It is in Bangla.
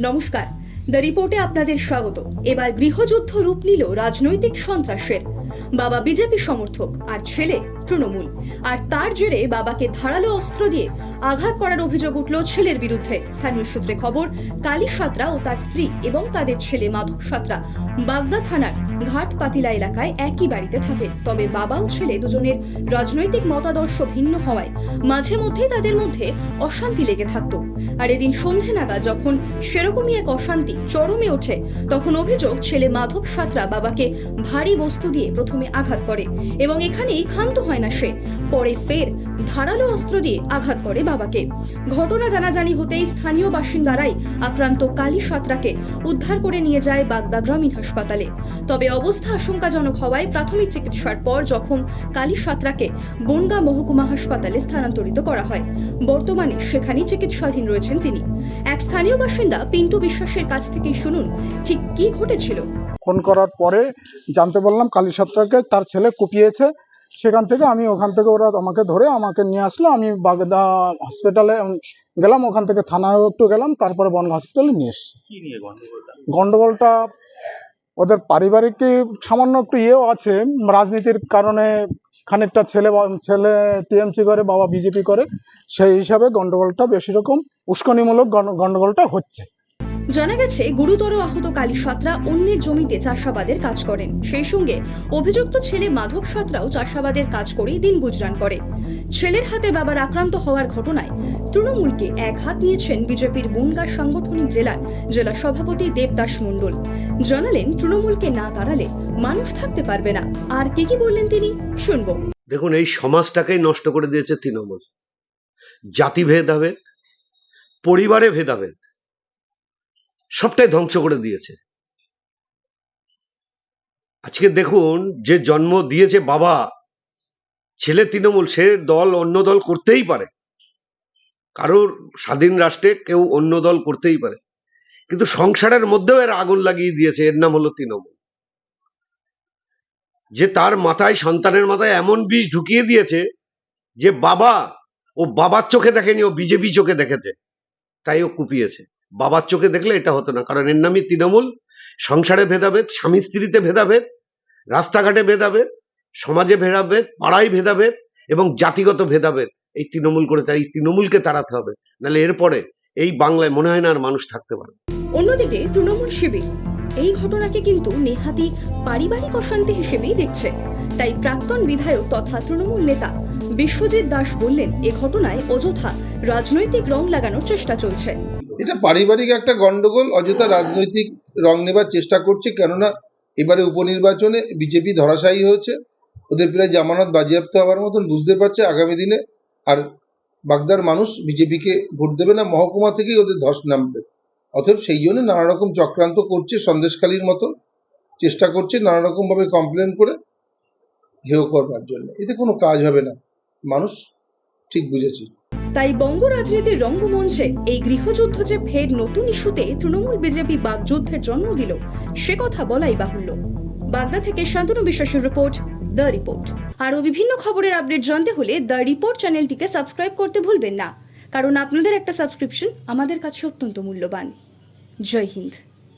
নমস্কার। দ্য রিপোর্টে আপনাদের স্বাগত। এবার গৃহযুদ্ধ রূপ নিল রাজনৈতিক সন্ত্রাসের। বাবা বিজেপি সমর্থক, আর ছেলে তৃণমূল। আর তার জেরে বাবাকে ধারালো অস্ত্র দিয়ে আঘাত করার অভিযোগ উঠল ছেলের বিরুদ্ধে। স্থানীয় সূত্রে খবর, কালী সাঁতরা ও তার স্ত্রী এবং তাদের ছেলে মাধব সাঁতরা বাগদা থানার ঘাট পাতিলা এলাকায় একই বাড়িতে থাকে। তবে বাবা ও ছেলে দুজনের রাজনৈতিক মতাদর্শ ভিন্ন হওয়ায় মাঝে মধ্যে তাদের মধ্যে অশান্তি লেগে থাকতো। আর এদিন সন্ধে নাগা যখন সেরকমই এক অশান্তি চরমে ওঠে, তখন অভিযোগ ছেলে মাধব সাঁতরা বাবাকে ভারী বস্তু দিয়ে প্রথমে আঘাত করে এবং এখানেই ক্ষান্ত হয় না সে। পরে ফের ধারালো অস্ত্র দিয়ে আঘাত করে বাবাকে। ঘটনা জানাজানি হতেই স্থানীয় বাসিন্দারাই আক্রান্ত কালী সাঁতরাকে উদ্ধার করে নিয়ে যায় বাগদা গ্রামীণ হাসপাতালে। তবে অবস্থা আশঙ্কাজনক হওয়ায় প্রাথমিক চিকিৎসার পর যখন কালী সাঁতরাকে বনগা মহকুমা হাসপাতালে স্থানান্তরিত করা হয়, বর্তমানে সেখানেই চিকিৎসাধীন রয়েছেন তিনি। এক স্থানীয় বাসিন্দা পিন্টু বিশ্বাসের কাছ থেকেই শুনুন ঠিক কি ঘটেছিল। ফোন করার পরে জানতে পারলাম কালী সপ্তাহকে তার ছেলে কুপিয়েছে সেখান থেকে আমি ওখান থেকে ওরা আমাকে ধরে আমাকে নিয়ে আসলো। আমি বাগদা হসপিটালে গেলাম। ওখান থেকে থানায় একটু গেলাম। তারপরে বনগ হসপিটালে নিয়ে এসছি। গন্ডগোলটা? ওদের পারিবারিক সামান্য একটু ইয়েও আছে। রাজনীতির কারণে খানিকটা ছেলে বা- ছেলে টিএমসি করে বাবা বিজেপি করে। সেই হিসাবে গন্ডগোলটা বেশি রকম। উস্কানিমূলক গণ- গন্ডগোলটা হচ্ছে। জানা গেছে, গুরুতর আহত কালী সাঁতরা অন্যের জমিতে চাষাবাদের কাজ করেন। সেই সঙ্গে অভিযুক্ত ছেলে মাধব সাঁতরাও চাষাবাদের কাজ করেই দিন গুজরান করে। ছেলের হাতে বাবার আক্রান্ত হওয়ার ঘটনায় তৃণমূলকে এক হাত নিয়েছেন বিজেপির বনগাঁ সাংগঠনিক জেলার জেলা সভাপতি দেবদাস মণ্ডল। জানালেন, তৃণমূলকে না তাড়ালে মানুষ থাকতে পারবে না। আর কি কি বললেন তিনি? শুনব। দেখুন, এই সমাজটাকেই নষ্ট করে দিয়েছে তৃণমূল। জাতি ভেদাভেদ পরিবারে ভেদাভেদ সবটাই ধ্বংস করে দিয়েছে। আজকে দেখুন, যে জন্ম দিয়েছে বাবা, ছেলে তৃণমূল, সে দল অন্য দল করতেই পারে। কারোর স্বাধীন রাষ্ট্রে কেউ অন্য দল করতেই পারে। কিন্তু সংসারের মধ্যেও এর আগুন লাগিয়ে দিয়েছে, এর নাম হলো তৃণমূল। যে তার মাথায়, সন্তানের মাথায় এমন বিষ ঢুকিয়ে দিয়েছে, যে বাবা, ও বাবার চোখে দেখেনি, ও বিজেপি চোখে দেখেছে, তাই ও কুপিয়েছে। বাবার চোখে দেখলে এটা হতো না। কারণ এর নামই তৃণমূল, সংসারে ভেদাভেদ, স্বামী স্ত্রীতে ভেদাভেদ, রাস্তাঘাটে ভেদাভেদ, সমাজে ভেদাভেদ, পাড়ায় ভেদাভেদ এবং জাতিগত ভেদাভেদ এই তৃণমূল করে এই তৃণমূলকে তাড়াতে হবে। নাহলে এরপরে এই বাংলায় মনে হয় না আর মানুষ থাকতে পারে। অন্যদিকে তৃণমূল শিবির এই ঘটনাকে কিন্তু নেহাতি পারিবারিক অশান্তি হিসেবেই দেখছে। তাই প্রাক্তন বিধায়ক তথা তৃণমূল নেতা বিশ্বজিৎ দাস বললেন, এ ঘটনায় অযথা রাজনৈতিক রং লাগানোর চেষ্টা চলছে। এটা পারিবারিক একটা গন্ডগোল, অযথা রাজনৈতিক রং নেবার চেষ্টা করছে, কেননা এবারে উপনির্বাচনে বিজেপি ধরাশায়ী হয়েছে। ওদের প্রায় জামানত বাজেয়াপ্ত হওয়ার মতন বুঝতে পারছে আগামী দিনে। আর বাগদার মানুষ বিজেপিকে ভোট দেবে না, মহকুমা থেকেই ওদের ধস নামবে। অতএব সেই জন্য নানা রকম চক্রান্ত করছে, সন্দেশখালীর মতন চেষ্টা করছে নানা রকম ভাবে কমপ্লেন করে হেয় করবার জন্য। এতে কোনো কাজ হবে না। মানুষ ঠিক বুঝেছে। তাই বঙ্গ রাজনীতির রঙ্গমঞ্চে এই গৃহযুদ্ধ যে ফের নতুন ইস্যুতে তৃণমূল বিজেপি বাগযুদ্ধের জন্ম দিল, সে কথা বলাই বাহুল্য। বাগদা থেকে শান্তনু বিশ্বাসের রিপোর্ট, দ্য রিপোর্ট। আরও বিভিন্ন খবরের আপডেট জানতে হলে দ্য রিপোর্ট চ্যানেলটিকে সাবস্ক্রাইব করতে ভুলবেন না। কারণ আপনাদের একটা সাবস্ক্রিপশন আমাদের কাছে অত্যন্ত মূল্যবান। জয় হিন্দ।